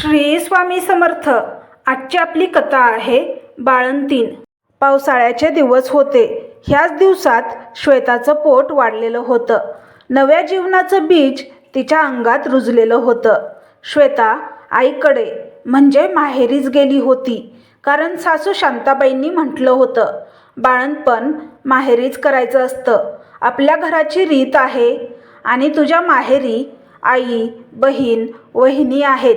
श्री स्वामी समर्थ. आजची आपली कथा आहे बाळंतीण. पावसाळ्याचे दिवस होते. ह्याच दिवसात श्वेताचं पोट वाढलेलं होतं. नव्या जीवनाचं बीज तिच्या अंगात रुजलेलं होतं. श्वेता आईकडे म्हणजे माहेरीच गेली होती. कारण सासू शांताबाईंनी म्हटलं होतं बाळंतपण माहेरीच करायचं असतं. आपल्या घराची रीत आहे आणि तुझ्या माहेरी आई बहीण वहिनी आहेत.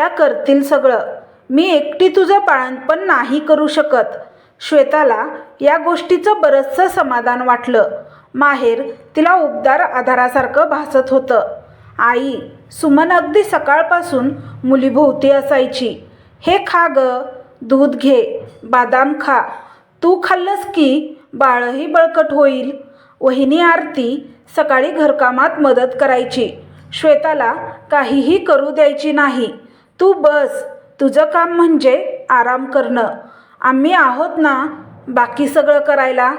त्या करतील सगळं. मी एकटी तुझं बाळंतपण नाही करू शकत. श्वेताला या गोष्टीचं बरंचसं समाधान वाटलं. माहेर तिला उबदार आधारासारखं भासत होतं. आई सुमन अगदी सकाळपासून मुलीभोवती असायची. हे खा ग दूध घे बादाम खा. तू खाल्लंस की बाळही बळकट होईल. वहिनी आरती सकाळी घरकामात मदत करायची. श्वेताला काहीही करू द्यायची नाही. तू बस तुझं काम म्हणजे आराम करणं. आम्ही आहोत ना बाकी सगळं करायला.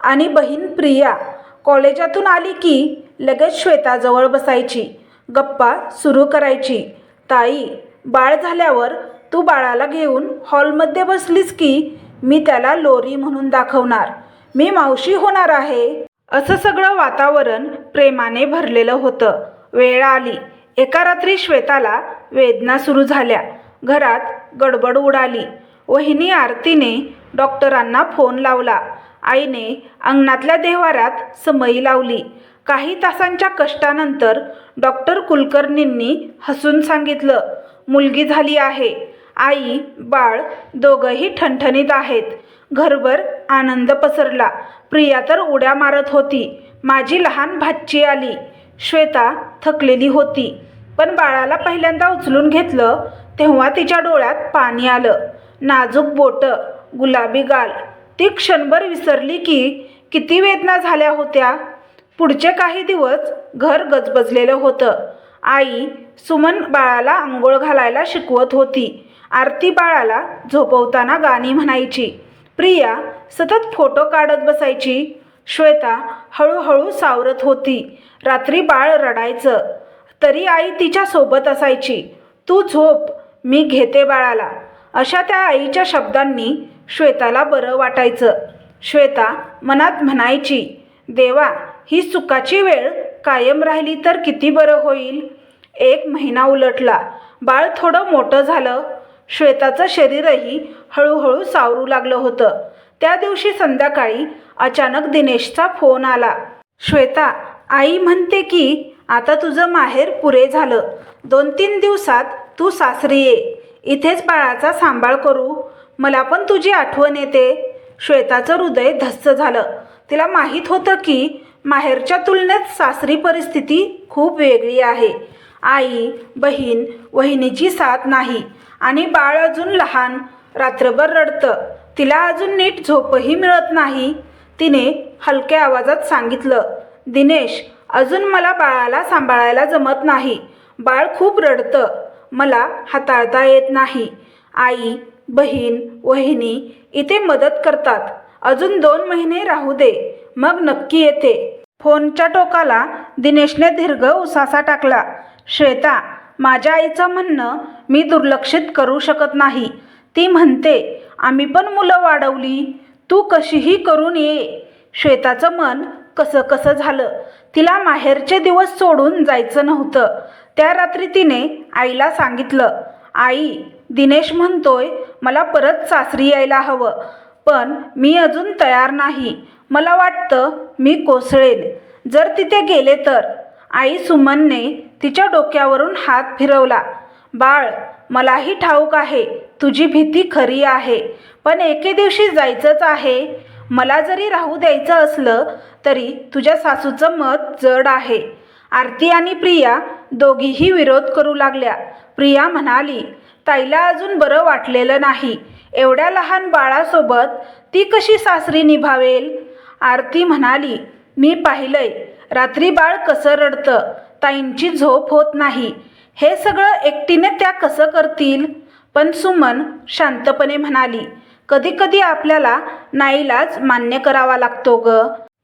आणि बहीण प्रिया कॉलेजातून आली की लगेच श्वेताजवळ बसायची. गप्पा सुरू करायची. ताई बाळ झाल्यावर तू बाळाला घेऊन हॉलमध्ये बसलीस की मी त्याला लोरी म्हणून दाखवणार. मी मावशी होणार आहे. असं सगळं वातावरण प्रेमाने भरलेलं होतं. वेळ आली. एका रात्री श्वेताला वेदना सुरू झाल्या. घरात गडबड उडाली. वहिनी आरतीने डॉक्टरांना फोन लावला. आईने अंगणातल्या देवारात समई लावली. काही तासांच्या कष्टानंतर डॉक्टर कुलकर्णींनी हसून सांगितलं मुलगी झाली आहे. आई बाळ दोघंही ठणठणीत आहेत. घरभर आनंद पसरला. प्रिया तर उड्या मारत होती. माझी लहान भाची आली. श्वेता थकलेली होती. पण बाळाला पहिल्यांदा उचलून घेतलं तेव्हा तिच्या डोळ्यात पाणी आलं. नाजूक बोटं गुलाबी गाल. ती क्षणभर विसरली की किती वेदना झाल्या होत्या. पुढचे काही दिवस घर गजबजलेलं होतं. आई सुमन बाळाला आंघोळ घालायला शिकवत होती. आरती बाळाला झोपवताना गाणी म्हणायची. प्रिया सतत फोटो काढत बसायची. श्वेता हळूहळू सावरत होती. रात्री बाळ रडायचं. तरी आई तिच्या सोबत असायची. तू झोप मी घेते बाळाला. अशा त्या आईच्या शब्दांनी श्वेताला बरं वाटायचं. श्वेता मनात म्हणायची देवा ही सुखाची वेळ कायम राहिली तर किती बरं होईल. एक महिना उलटला. बाळ थोडं मोठं झालं. श्वेताचं शरीरही हळूहळू सावरू लागलं होतं. त्या दिवशी संध्याकाळी अचानक दिनेशचा फोन आला. श्वेता आई म्हणते की आता तुझं माहेर पुरे झालं. दोन तीन दिवसात तू सासरी ये. इथेच बाळाचा सांभाळ करू. मला पण तुझी आठवण येते. श्वेताचं हृदय धस्स झालं. तिला माहीत होतं की माहेरच्या तुलनेत सासरी परिस्थिती खूप वेगळी आहे. आई बहीण वहिनीची साथ नाही आणि बाळ अजून लहान रात्रभर रडतं. तिला अजून नीट झोपही मिळत नाही. तिने हलक्या आवाजात सांगितलं दिनेश अजून मला बाळाला सांभाळायला जमत नाही. बाळ खूप रडतं. मला हाताळता येत नाही. आई बहीण वहिनी इथे मदत करतात. अजून दोन महिने राहू दे. मग नक्की येते. फोनच्या टोकाला दिनेशने दीर्घ उसासा टाकला. श्वेता माझ्या आईचं म्हणणं मी दुर्लक्षित करू शकत नाही. ती म्हणते आम्ही पण मुलं वाढवली. तू कशीही करून ये. श्वेताचं मन कसं कसं झालं. तिला माहेरचे दिवस सोडून जायचं नव्हतं. त्या रात्री तिने आईला सांगितलं आई दिनेश म्हणतोय मला परत सासरी यायला हवं पण मी अजून तयार नाही. मला वाटतं मी कोसळेन. जर तिथे गेले तर. आई सुमनने तिच्या डोक्यावरून हात फिरवला बाळ मलाही ठाऊक आहे तुझी भीती खरी आहे पण एके दिवशी जायचंच आहे. मला जरी राहू द्यायचं असलं तरी तुझ्या सासूचं मत जड आहे. आरती आणि प्रिया दोघीही विरोध करू लागल्या. प्रिया म्हणाली ताईला अजून बरं वाटलेलं नाही. एवढ्या लहान बाळासोबत ती कशी सासरी निभावेल? आरती म्हणाली मी पाहिलंय. रात्री बाळ कसं रडतं? ताईंची झोप होत नाही. हे सगळं एकटीने त्या कसं करतील? पण सुमन शांतपणे म्हणाली कधी कधी आपल्याला नाईलाज मान्य करावा लागतो ग.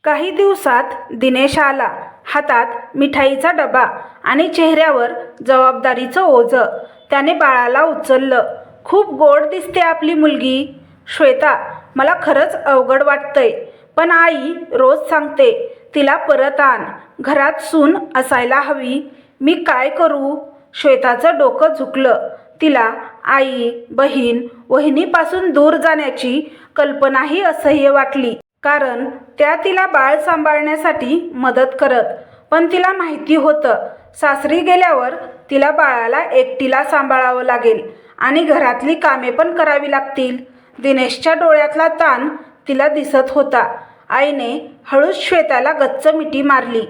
काही दिवसात दिनेश आला. हातात मिठाईचा डबा आणि चेहऱ्यावर जबाबदारीचं ओझं. त्याने बाळाला उचललं. खूप गोड दिसते आपली मुलगी. श्वेता मला खरंच अवघड वाटतंय पण आई रोज सांगते तिला परत आण. घरात सून असायला हवी. मी काय करू? श्वेताचं डोकं झुकलं. तिला आई बहीण वहिनीपासून दूर जाण्याची कल्पनाही असह्य वाटली. कारण त्या तिला बाळ सांभाळण्यासाठी मदत करत. पण तिला माहिती होतं सासरी गेल्यावर तिला बाळाला एकटीला सांभाळावं लागेल आणि घरातली कामे पण करावी लागतील. दिनेशच्या डोळ्यातला ताण तिला दिसत होता. आईने हळूच श्वेताला गच्च मिठी मारली.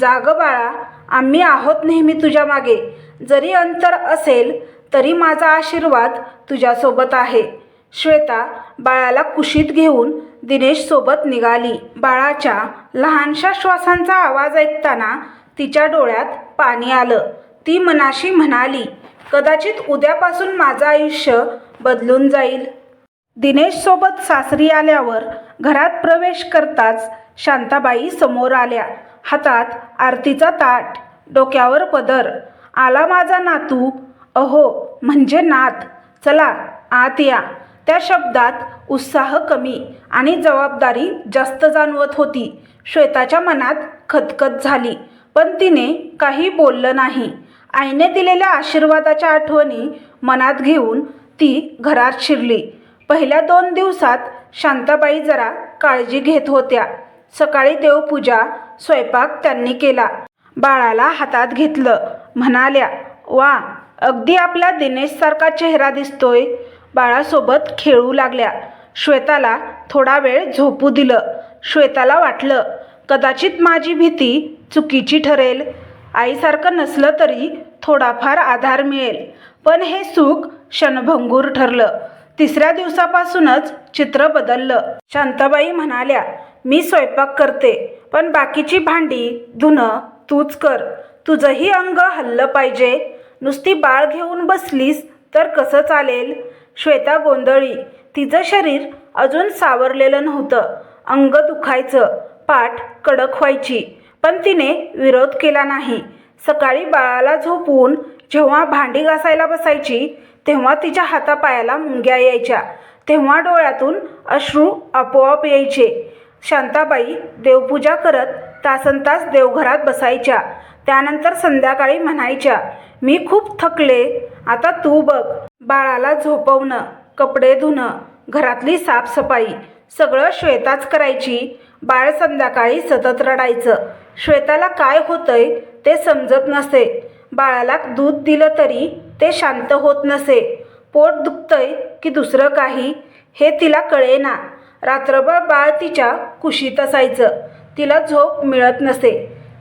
जाग बाळा आम्ही आहोत नेहमी तुझ्या मागे. जरी अंतर असेल तरी माझा आशीर्वाद तुझ्यासोबत आहे. श्वेता बाळाला कुशीत घेऊन दिनेशसोबत निघाली. बाळाच्या लहानशा श्वासांचा आवाज ऐकताना तिच्या डोळ्यात पाणी आलं. ती मनाशी म्हणाली कदाचित उद्यापासून माझं आयुष्य बदलून जाईल. दिनेशसोबत सासरी आल्यावर घरात प्रवेश करताच शांताबाई समोर आल्या. हातात आरतीचा ताट डोक्यावर पदर. आला माझा नातू अहो म्हणजे नात. चला आत या. त्या शब्दात उत्साह कमी आणि जबाबदारी जास्त जाणवत होती. श्वेताच्या मनात खतखत झाली पण तिने काही बोललं नाही. आईने दिलेल्या आशीर्वादाच्या आठवणी मनात घेऊन ती घरात शिरली. पहिल्या दोन दिवसात शांताबाई जरा काळजी घेत होत्या. सकाळी देवपूजा स्वयंपाक त्यांनी केला. बाळाला हातात घेतलं. म्हणाल्या वा अगदी आपला दिनेशसारखा चेहरा दिसतोय. बाळासोबत खेळू लागल्या. श्वेताला थोडा वेळ झोपू दिलं. श्वेताला वाटलं कदाचित माझी भीती चुकीची ठरेल. आईसारखं नसलं तरी थोडाफार आधार मिळेल. पण हे सुख क्षणभंगूर ठरलं. तिसऱ्या दिवसापासूनच चित्र बदललं. शांताबाई म्हणाल्या मी स्वयंपाक करते पण बाकीची भांडी धुणं तूच कर. तुझंही अंग हल्लं पाहिजे. नुसती बाळ घेऊन बसलीस तर कसं चालेल? श्वेता गोंधळी. तिचं शरीर अजून सावरलेलं नव्हतं. अंग दुखायचं. पाठ कडक व्हायची. पण तिने विरोध केला नाही. सकाळी बाळाला झोपवून जेव्हा भांडी घासायला बसायची तेव्हा तिच्या हातापायाला मुंग्या यायच्या. तेव्हा डोळ्यातून अश्रू आपोआप यायचे. शांताबाई देवपूजा करत तासनतास देवघरात बसायच्या. त्यानंतर संध्याकाळी म्हणायच्या मी खूप थकले आता तू बघ बाळाला झोपवणं कपडे धुणं घरातली साफसफाई सगळं श्वेताच करायची बाळ संध्याकाळी सतत रडायचं श्वेताला काय होतंय ते समजत नसे बाळाला दूध दिलं तरी ते शांत होत नसे पोट दुखतंय की दुसरं काही हे तिला कळेना रात्रभर बाळ तिच्या कुशीत असायचं तिला झोप मिळत नसे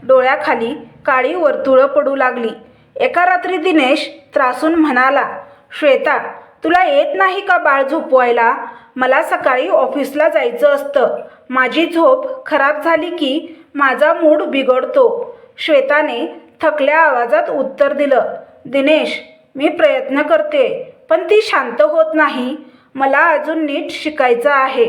डोळ्याखाली काळी वर्तुळं पडू लागली. एका रात्री दिनेश त्रासून म्हणाला श्वेता तुला येत नाही का बाळ झोपवायला? मला सकाळी ऑफिसला जायचं असतं. माझी झोप खराब झाली की माझा मूड बिघडतो. श्वेताने थकल्या आवाजात उत्तर दिलं दिनेश मी प्रयत्न करते पण ती शांत होत नाही. मला अजून नीट शिकायचं आहे.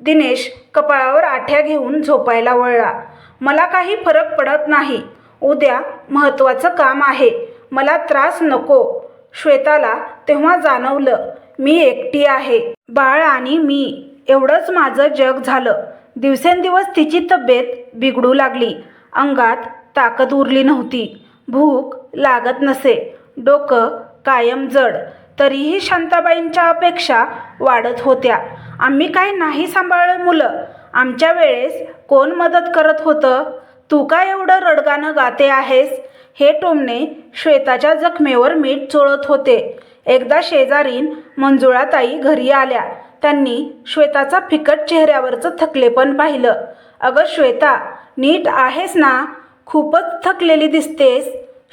दिनेश कपाळावर आठ्या घेऊन झोपायला वळला. मला काही फरक पडत नाही. उद्या महत्त्वाचं काम आहे. मला त्रास नको. श्वेताला तेव्हा जाणवलं मी एकटी आहे. बाळ आणि मी. एवढंच माझं जग झालं. दिवसेंदिवस तिची तब्येत बिघडू लागली. अंगात ताकद उरली नव्हती. भूक लागत नसे. डोकं कायम जड. तरीही शांताबाईंच्या अपेक्षा वाढत होत्या. आम्ही काय नाही सांभाळलं मुलं. आमच्या वेळेस कोण मदत करत होतं? तू काय एवढं रडगाणं गाते आहेस? हे टोमणे श्वेताच्या जखमेवर मीठ चोळत होते. एकदा शेजारीन मंजुळाताई घरी आल्या. त्यांनी श्वेताचा फिकट चेहऱ्यावरचं थकलेपण पाहिलं. अगं श्वेता नीट आहेस ना? खूपच थकलेली दिसतेस.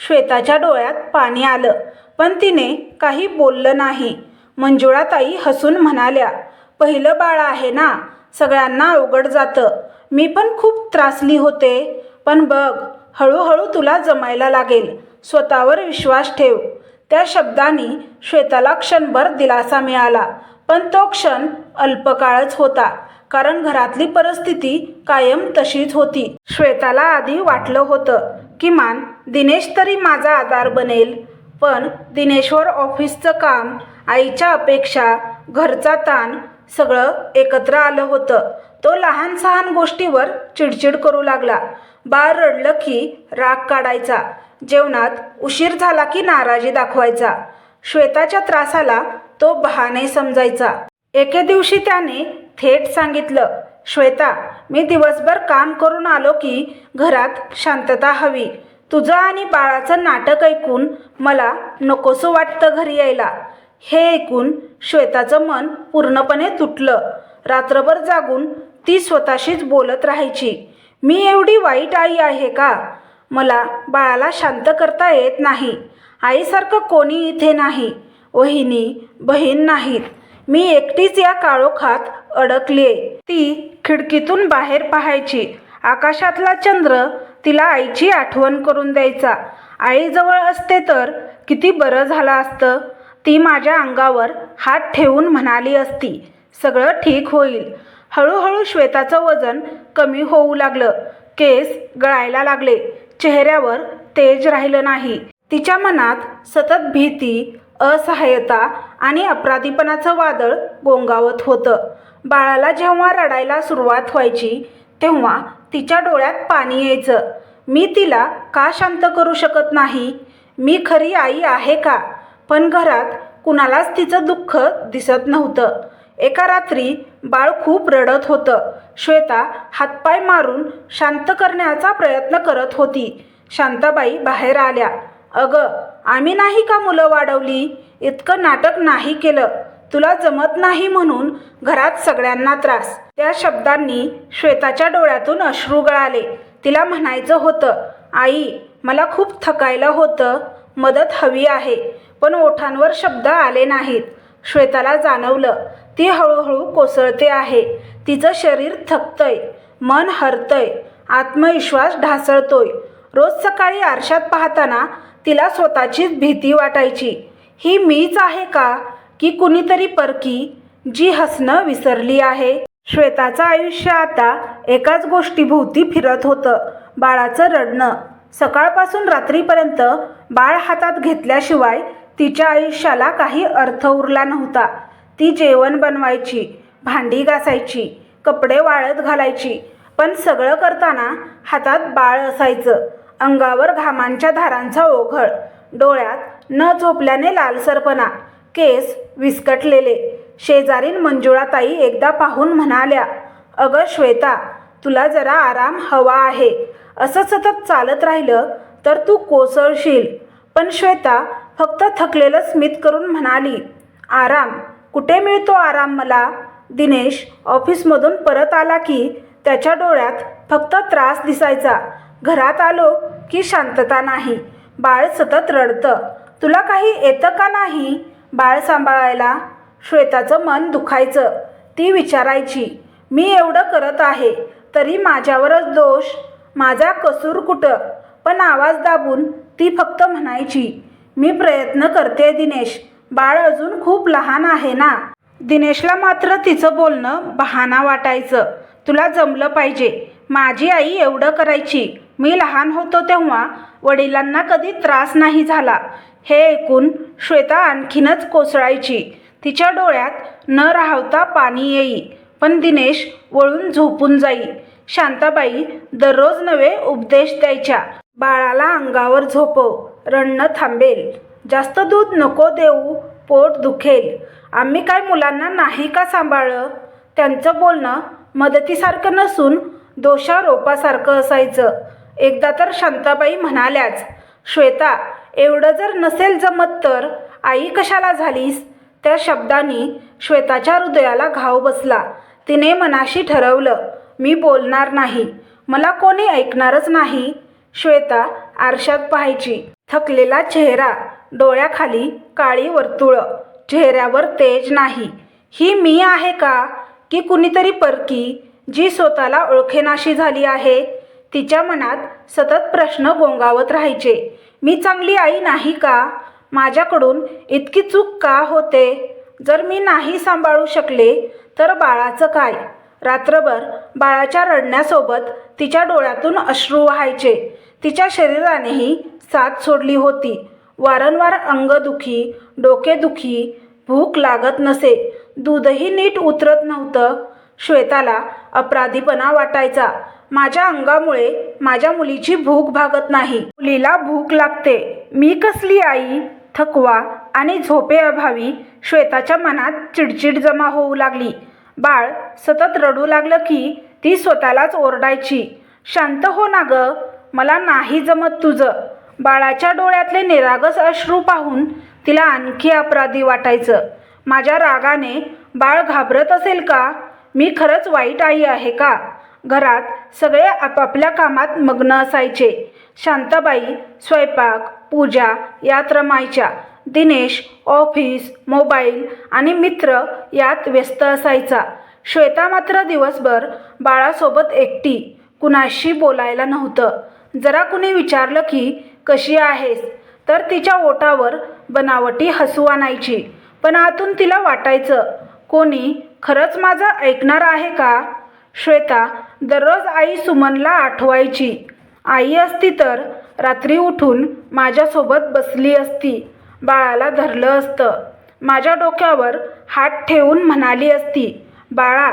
श्वेताच्या डोळ्यात पाणी आलं पण तिने काही बोललं नाही. मंजुळाताई हसून म्हणाल्या पहिलं बाळ आहे ना? सगळ्यांना अवघड जातं. मी पण खूप त्रासली होते. पण बघ हळूहळू तुला जमायला लागेल. स्वतःवर विश्वास ठेव. त्या शब्दांनी श्वेताला क्षणभर दिलासा मिळाला पण तो क्षण अल्पकाळच होता कारण घरातली परिस्थिती कायम तशीच होती. श्वेताला आधी वाटलं होतं किमान दिनेश तरी माझा आधार बनेल पण दिनेशवर ऑफिसचं काम आईच्या अपेक्षा घरचा ताण सगळं एकत्र आलं होतं. तो लहान सहान गोष्टीवर चिडचिड करू लागला. बाळ रडलं की राग काढायचा. जेवणात उशीर झाला की नाराजी दाखवायचा. श्वेताच्या त्रासाला तो बहाने समजायचा. एके दिवशी त्याने थेट सांगितलं श्वेता मी दिवसभर काम करून आलो की घरात शांतता हवी. तुझं आणि बाळाचं नाटक ऐकून मला नकोसं वाटतं घरी यायला. हे ऐकून श्वेताचं मन पूर्णपणे तुटलं. रात्रभर जागून ती स्वतःशीच बोलत राहायची. मी एवढी वाईट आई आहे का? मला बाळाला शांत करता येत नाही. आईसारखं कोणी इथे नाही. वहिनी बहीण नाहीत. मी एकटीच या काळोखात अडकलीये ती खिडकीतून बाहेर पाहायची. आकाशातला चंद्र तिला आईची आठवण करून द्यायचा. आईजवळ असते तर किती बरं झालं असतं. ती माझ्या अंगावर हात ठेवून म्हणाली असती. सगळं ठीक होईल. हळूहळू श्वेताचं वजन कमी होऊ लागलं. केस गळायला लागले. चेहऱ्यावर तेज राहिलं नाही. तिच्या मनात सतत भीती असहाय्यता आणि अपराधीपणाचं वादळ गोंगावत होतं. बाळाला जेव्हा रडायला सुरुवात व्हायची तेव्हा तिच्या डोळ्यात पाणी यायचं. मी तिला का शांत करू शकत नाही? मी खरी आई आहे का? पण घरात कुणालाच तिचं दुःख दिसत नव्हतं. एका रात्री बाळ खूप रडत होतं. श्वेता हातपाय मारून शांत करण्याचा प्रयत्न करत होती. शांताबाई बाहेर आल्या. अगं आम्ही नाही का मुलं वाढवली? इतकं नाटक नाही केलं. तुला जमत नाही म्हणून घरात सगळ्यांना त्रास. त्या शब्दांनी श्वेताच्या डोळ्यातून अश्रू गळाले. तिला म्हणायचं होतं आई मला खूप थकायला होतं. मदत हवी आहे पण ओठांवर शब्द आले नाहीत. श्वेताला जाणवलं ती हळूहळू कोसळते आहे. तिचं शरीर थकतंय मन हरतंय आत्मविश्वास ढासळतोय. रोज सकाळी आरशात पाहताना तिला स्वतःचीच भीती वाटायची. ही मीच आहे का? की कुणीतरी परकी जी हसणं विसरली आहे? श्वेताचं आयुष्य आता एकाच गोष्टीभोवती फिरत होतं. बाळाचं रडणं. सकाळपासून रात्रीपर्यंत बाळ हातात घेतल्याशिवाय तिच्या आयुष्याला काही अर्थ उरला नव्हता. ती जेवण बनवायची भांडी घासायची कपडे वाळत घालायची पण सगळं करताना हातात बाळ असायचं. अंगावर घामांच्या धारांचा ओघळ डोळ्यात न झोपल्याने लालसरपणा केस विस्कटलेले. शेजारीन मंजुळाताई एकदा पाहून म्हणाल्या अगं श्वेता तुला जरा आराम हवा आहे. असं सतत चालत राहिलं तर तू कोसळशील. पण श्वेता फक्त थकलेलं स्मित करून म्हणाली आराम कुठे मिळतो आराम मला? दिनेश ऑफिसमधून परत आला की त्याच्या डोळ्यात फक्त त्रास दिसायचा. घरात आलो की शांतता नाही. बाळ सतत रडतं. तुला काही येतं का नाही बाळ सांभाळायला? श्वेताचं मन दुखायचं. ती विचारायची मी एवढं करत आहे तरी माझ्यावरच दोष माझा कसूर कुठं? पण आवाज दाबून ती फक्त म्हणायची मी प्रयत्न करते दिनेश. बाळ अजून खूप लहान आहे ना? दिनेशला मात्र तिचं बोलणं बहाणा वाटायचं. तुला जमलं पाहिजे. माझी आई एवढं करायची. मी लहान होतो तेव्हा वडिलांना कधी त्रास नाही झाला. हे ऐकून श्वेता आणखीनच कोसळायची. तिच्या डोळ्यात न राहता पाणी येई. पण दिनेश वळून झोपून जाई. शांताबाई दररोज नवे उपदेश द्यायच्या. बाळाला अंगावर झोपव. रडणं थांबेल. जास्त दूध नको देऊ पोट दुखेल. आम्ही काय मुलांना नाही का सांभाळलं? त्यांचं बोलणं मदतीसारखं नसून दोषारोपासारखं असायचं. एकदा तर शांताबाई म्हणाल्याच श्वेता एवढं जर नसेल जमत तर आई कशाला झालीस? त्या शब्दांनी श्वेताच्या हृदयाला घाव बसला. तिने मनाशी ठरवलं मी बोलणार नाही. मला कोणी ऐकणारच नाही. श्वेता आरशात पाहायची. थकलेला चेहरा डोळ्याखाली काळी वर्तुळं चेहऱ्यावर तेज नाही. ही मी आहे का? की कुणीतरी परकी जी स्वतःला ओळखेनाशी झाली आहे? तिच्या मनात सतत प्रश्न गोंगावत राहायचे. मी चांगली आई नाही का? माझ्याकडून इतकी चूक का होते? जर मी नाही सांभाळू शकले तर बाळाचं काय? रात्रभर बाळाच्या रडण्यासोबत तिच्या डोळ्यातून अश्रू व्हायचे. तिच्या शरीरानेही साथ सोडली होती. वारंवार अंगदुखी डोकेदुखी भूक लागत नसे दूधही नीट उतरत नव्हतं. श्वेताला अपराधीपणा वाटायचा. माझ्या अंगामुळे माझ्या मुलीची भूक भागत नाही. मुलीला भूक लागते. मी कसली आई? थकवा आणि झोपेअभावी श्वेताच्या मनात चिडचिड जमा होऊ लागली. बाळ सतत रडू लागलं की ती स्वतःलाच ओरडायची. शांत हो ना गं. मला नाही जमत तुझं. बाळाच्या डोळ्यातले निरागस अश्रू पाहून तिला आणखी अपराधी वाटायचं. माझ्या रागाने बाळ घाबरत असेल का? मी खरंच वाईट आई आहे का? घरात सगळे आपापल्या कामात मग्न असायचे. शांताबाई स्वयंपाक पूजा यात रमायच्या. दिनेश ऑफिस मोबाईल आणि मित्र यात व्यस्त असायचा. श्वेता मात्र दिवसभर बाळासोबत एकटी. कुणाशी बोलायला नव्हतं. जरा कुणी विचारलं की कशी आहेस? तर तिच्या ओटावर बनावटी हसू आणायची. पण आतून तिला वाटायचं कोणी खरंच माझं ऐकणार आहे का? श्वेता दररोज आई सुमनला आठवायची. आई असती तर रात्री उठून माझ्यासोबत बसली असती बाळाला धरलं असतं. माझ्या डोक्यावर हात ठेवून म्हणाली असती बाळा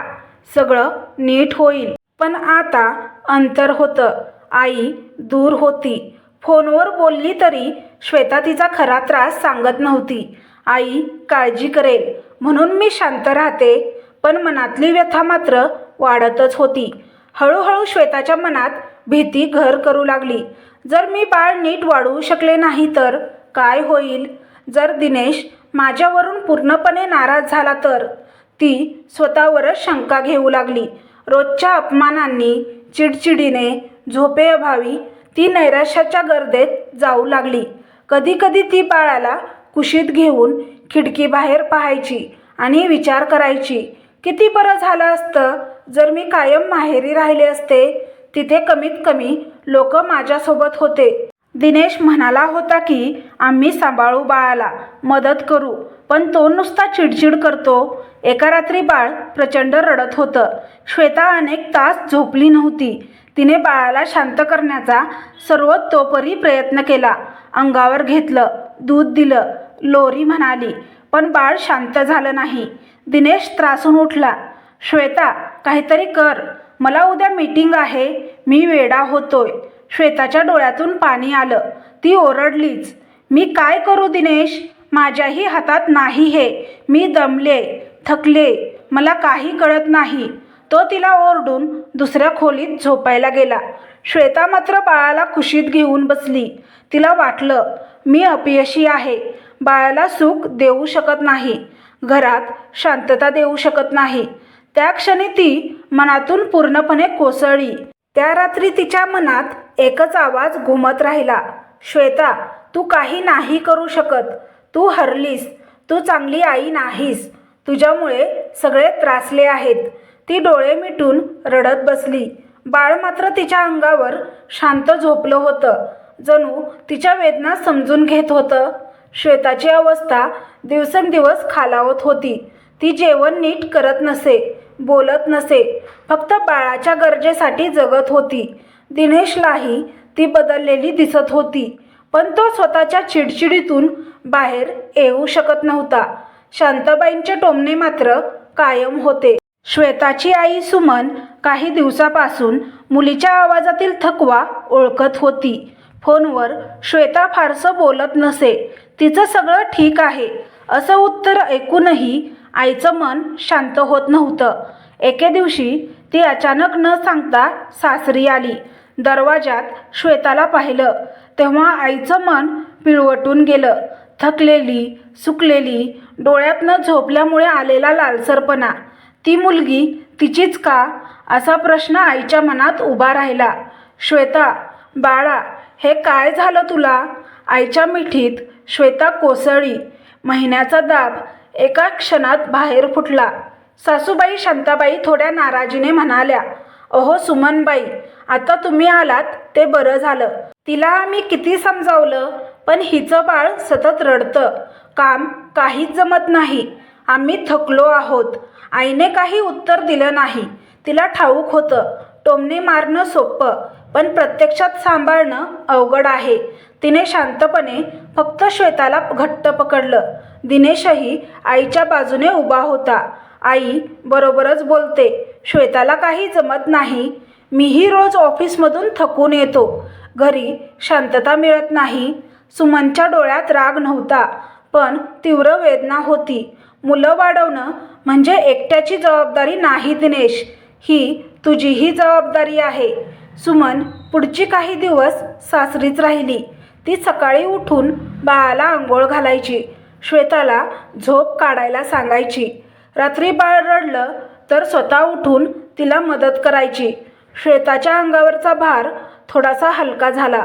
सगळं नीट होईल. पण आता अंतर होतं. आई दूर होती. फोनवर बोलली तरी श्वेता तिचा खरा त्रास सांगत नव्हती. आई काळजी करेल. म्हणून मी शांत राहते. पण मनातली व्यथा मात्र वाढतच होती. हळूहळू श्वेताच्या मनात भीती घर करू लागली. जर मी बाळ नीट वाढवू शकले नाही तर काय होईल? जर दिनेश माझ्यावरून पूर्णपणे नाराज झाला तर? ती स्वतःवरच शंका घेऊ लागली. रोजच्या अपमानांनी चिडचिडीने झोपेअभावी ती नैराश्याच्या गर्देत जाऊ लागली. कधीकधी ती बाळाला कुशीत घेऊन खिडकीबाहेर पाहायची आणि विचार करायची किती बरं झालं असतं? जर मी कायम माहेरी राहिले असते तिथे कमीत कमी लोक माझ्यासोबत होते. दिनेश म्हणाला होता की आम्ही सांभाळू बाळाला मदत करू पण तो नुसता चिडचिड करतो. एका रात्री बाळ प्रचंड रडत होतं. श्वेता अनेक तास झोपली नव्हती. तिने बाळाला शांत करण्याचा सर्वतोपरी प्रयत्न केला. अंगावर घेतलं दूध दिलं लोरी म्हणाली पण बाळ शांत झालं नाही. दिनेश त्रासून उठला. श्वेता काहीतरी कर. मला उद्या मीटिंग आहे. मी वेडा होतोय. श्वेताच्या डोळ्यातून पाणी आलं. ती ओरडलीच. मी काय करू दिनेश? माझ्याही हातात नाही हे. मी दमले थकले. मला काही कळत नाही. तो तिला ओरडून दुसऱ्या खोलीत झोपायला गेला. श्वेता मात्र बाळाला खुशीत घेऊन बसली. तिला वाटलं मी अपयशी आहे. बाळाला सुख देऊ शकत नाही. घरात शांतता देऊ शकत नाही. त्या क्षणी ती मनातून पूर्णपणे कोसळली. त्या रात्री तिच्या मनात एकच आवाज घुमत राहिला. श्वेता तू काही नाही करू शकत. तू हरलीस. तू चांगली आई नाहीस. तुझ्यामुळे सगळे त्रासले आहेत. ती डोळे मिटून रडत बसली. बाळ मात्र तिच्या अंगावर शांत झोपलं होतं. जणू तिच्या वेदना समजून घेत होतं. श्वेताची अवस्था दिवसेंदिवस खालावत होती. ती जेवण नीट करत नसे बोलत नसे फक्त बाळाच्या गरजेसाठी जगत होती. दिनेशलाही ती बदललेली दिसत होती पण तो स्वतःच्या चिडचिडीतून बाहेर येऊ शकत नव्हता. शांताबाईंचे टोमणे मात्र कायम होते. श्वेताची आई सुमन काही दिवसापासून मुलीच्या आवाजातील थकवा ओळखत होती. फोनवर श्वेता फारसं बोलत नसे. तिचं सगळं ठीक आहे असं उत्तर ऐकूनही आईचं मन शांत होत नव्हतं. एके दिवशी ती अचानक न सांगता सासरी आली. दरवाजात श्वेताला पाहिलं. तेव्हा आईचं मन पिळवटून गेलं. थकलेली सुकलेली डोळ्यातनं झोपल्यामुळे आलेला लालसरपणा. ती मुलगी तिचीच का? असा प्रश्न आईच्या मनात उभा राहिला. श्वेता बाळा हे काय झालं तुला? आईच्या मिठीत श्वेता कोसळी महिन्याचा दाब एका क्षणात बाहेर फुटला. सासूबाई शांताबाई थोड्या नाराजीने म्हणाल्या अहो सुमनबाई आता तुम्ही आलात ते बरं झालं. तिला आम्ही किती समजावलं पण हिचं बाळ सतत रडतं. काम काहीच जमत नाही. आम्ही थकलो आहोत. आईने काही उत्तर दिलं नाही. तिला ठाऊक होतं टोमणे मारणं सोपं पण प्रत्यक्षात सांभाळणं अवघड आहे. तिने शांतपणे फक्त श्वेताला घट्ट पकडलं. दिनेशही आईच्या बाजूने उभा होता. आई बरोबरच बोलते श्वेताला काही जमत नाही. मीही रोज ऑफिसमधून थकून येतो. घरी शांतता मिळत नाही. सुमनच्या डोळ्यात राग नव्हता पण तीव्र वेदना होती. मुलं वाढवणं म्हणजे एकट्याची जबाबदारी नाही दिनेश. ही तुझीही जबाबदारी आहे. सुमन पुढची काही दिवस सासरीच राहिली. ती सकाळी उठून बाळाला आंघोळ घालायची. श्वेताला झोप काढायला सांगायची. रात्री बाळ रडलं तर स्वतः उठून तिला मदत करायची. श्वेताच्या अंगावरचा भार थोडासा हलका झाला.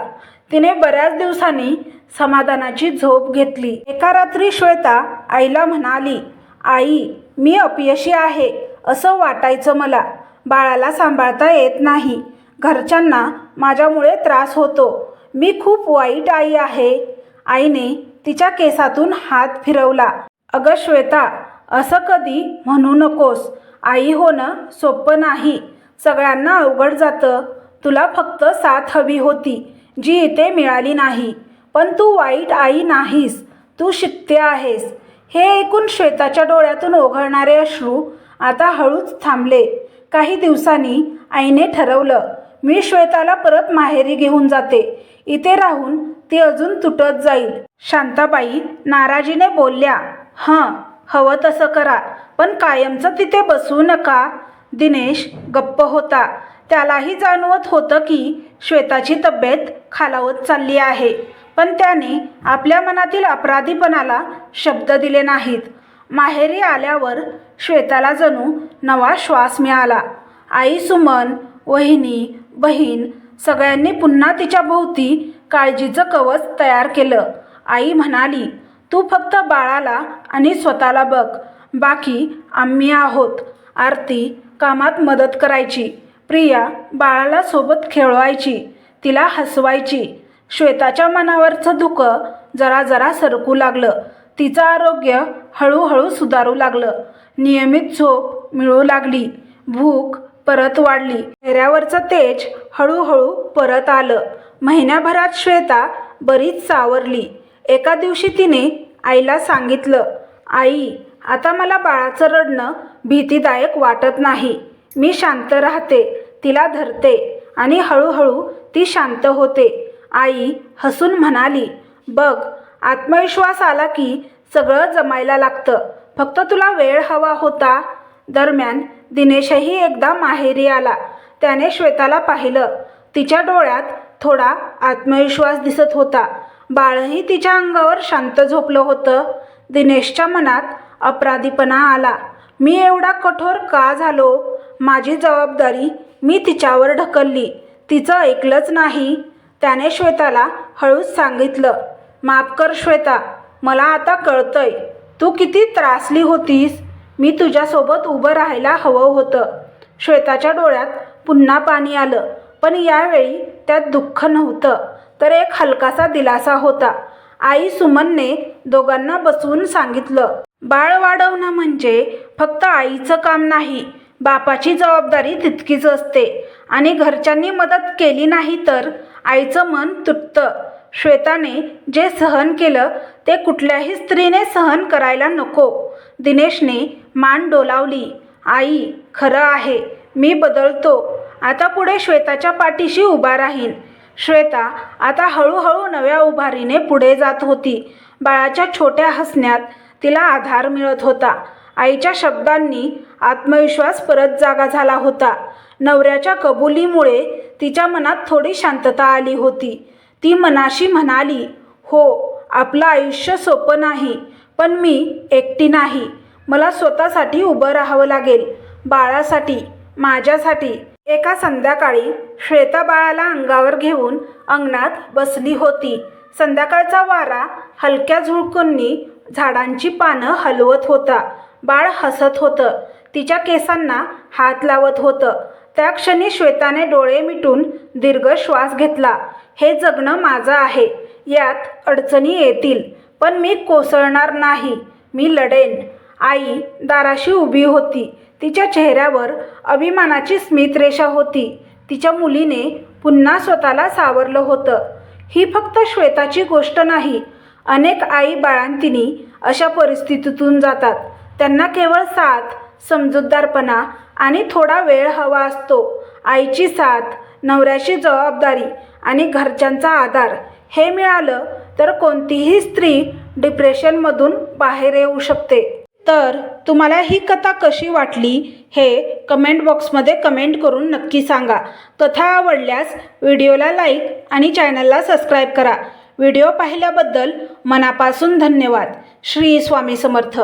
तिने बऱ्याच दिवसांनी समाधानाची झोप घेतली. एका रात्री श्वेता आईला म्हणाली आई मी अपयशी आहे असं वाटायचं मला. बाळाला सांभाळता येत नाही. घरच्यांना माझ्यामुळे त्रास होतो. मी खूप वाईट आई आहे. आईने तिच्या केसातून हात फिरवला. अगं श्वेता असं कधी म्हणू नकोस. आई होणं सोपं नाही. सगळ्यांना अवघड जातं. तुला फक्त साथ हवी होती. जी इथे मिळाली नाही. पण तू वाईट आई नाहीस. तू शिकते आहेस. हे ऐकून श्वेताच्या डोळ्यातून ओघळणारे अश्रू आता हळूच थांबले. काही दिवसांनी आईने ठरवलं मी श्वेताला परत माहेरी घेऊन जाते. इथे राहून ती अजून तुटत जाईल. शांताबाई नाराजीने बोलल्या हं हवं तसं करा पण कायमचं तिथे बसू नका. दिनेश गप्प होता. त्यालाही जाणवत होतं की श्वेताची तब्येत खालावत चालली आहे. पण त्याने आपल्या मनातील अपराधीपणाला शब्द दिले नाहीत. माहेरी आल्यावर श्वेताला जणू नवा श्वास मिळाला. आई सुमन वहिनी बहीण सगळ्यांनी पुन्हा तिच्या भोवती काळजीचं कवच तयार केलं. आई म्हणाली तू फक्त बाळाला आणि स्वतःला बघ. बाकी आम्ही आहोत. आरती कामात मदत करायची. प्रिया बाळाला सोबत खेळवायची तिला हसवायची. श्वेताच्या मनावरचं दुःख जरा जरा सरकू लागलं. तिचं आरोग्य हळूहळू सुधारू लागलं. नियमित झोप मिळू लागली. भूक परत वाढली. चेहऱ्यावरचं तेज हळूहळू परत आलं. महिन्याभरात श्वेता बरीच सावरली. एका दिवशी तिने आईला सांगितलं आई आता मला बाळाचं रडणं भीतीदायक वाटत नाही. मी शांत राहते. तिला धरते आणि हळूहळू ती शांत होते. आई हसून म्हणाली बघ आत्मविश्वास आला की सगळं जमायला लागतं. फक्त तुला वेळ हवा होता. दरम्यान दिनेशही एकदा माहेरी आला. त्याने श्वेताला पाहिलं. तिच्या डोळ्यात थोडा आत्मविश्वास दिसत होता. बाळही तिच्या अंगावर शांत झोपलं होतं. दिनेशच्या मनात अपराधीपणा आला. मी एवढा कठोर का झालो? माझी जबाबदारी मी तिच्यावर ढकलली. तिचं ऐकलंच नाही. त्याने श्वेताला हळूच सांगितलं माफ कर श्वेता मला आता कळतंय. तू किती त्रासली होतीस. मी तुझ्यासोबत उभं राहायला हवं होतं. श्वेताच्या डोळ्यात पुन्हा पाणी आलं. पण यावेळी त्यात दुःख नव्हतं तर एक हलकासा दिलासा होता. आई सुमनने दोघांना बसवून सांगितलं बाळ वाढवणं म्हणजे फक्त आईचं काम नाही बापाची जबाबदारी तितकीच असते. आणि घरच्यांनी मदत केली नाही तर आईचं मन तुटतं. श्वेताने जे सहन केलं ते कुठल्याही स्त्रीने सहन करायला नको. दिनेशने मान डोलावली. आई खरं आहे मी बदलतो. आता पुढे श्वेताच्या पाठीशी उभा राहीन. श्वेता आता हळूहळू नव्या उभारीने पुढे जात होती. बाळाच्या छोट्या हसण्यात तिला आधार मिळत होता. आईच्या शब्दांनी आत्मविश्वास परत जागा झाला होता. नवऱ्याच्या कबुलीमुळे तिच्या मनात थोडी शांतता आली होती. ती मनाशी म्हणाली हो आपलं आयुष्य सोपं नाही पण मी एकटी नाही. मला स्वतःसाठी उभं राहावं लागेल बाळासाठी माझ्यासाठी. एका संध्याकाळी श्वेता बाळाला अंगावर घेऊन अंगणात बसली होती. संध्याकाळचा वारा हलक्या झुळकूंनी झाडांची पानं हलवत होता. बाळ हसत होतं. तिच्या केसांना हात लावत होतं. त्या क्षणी श्वेताने डोळे मिटून दीर्घ श्वास घेतला. हे जगणं माझं आहे. यात अडचणी येतील. पण मी कोसळणार नाही. मी लढेन. आई दाराशी उभी होती. तिच्या चेहऱ्यावर अभिमानाची स्मितरेषा होती. तिच्या मुलीने पुन्हा स्वतःला सावरलं होतं. ही फक्त श्वेताची गोष्ट नाही. अनेक आई बाळांतिनी अशा परिस्थितीतून जातात. त्यांना केवळ साथ समजूतदारपणा आणि थोडा वेळ हवा असतो. आईची साथ नवऱ्याची जबाबदारी आणि घरच्यांचा आधार हे मिळालं तर कोणतीही स्त्री डिप्रेशनमधून बाहेर येऊ शकते. तर तुम्हाला ही कथा कशी वाटली हे कमेंट बॉक्समध्ये कमेंट करून नक्की सांगा. कथा आवडल्यास व्हिडिओला लाईक आणि चॅनलला सबस्क्राईब करा. व्हिडिओ पाहिल्याबद्दल मनापासून धन्यवाद. श्री स्वामी समर्थ.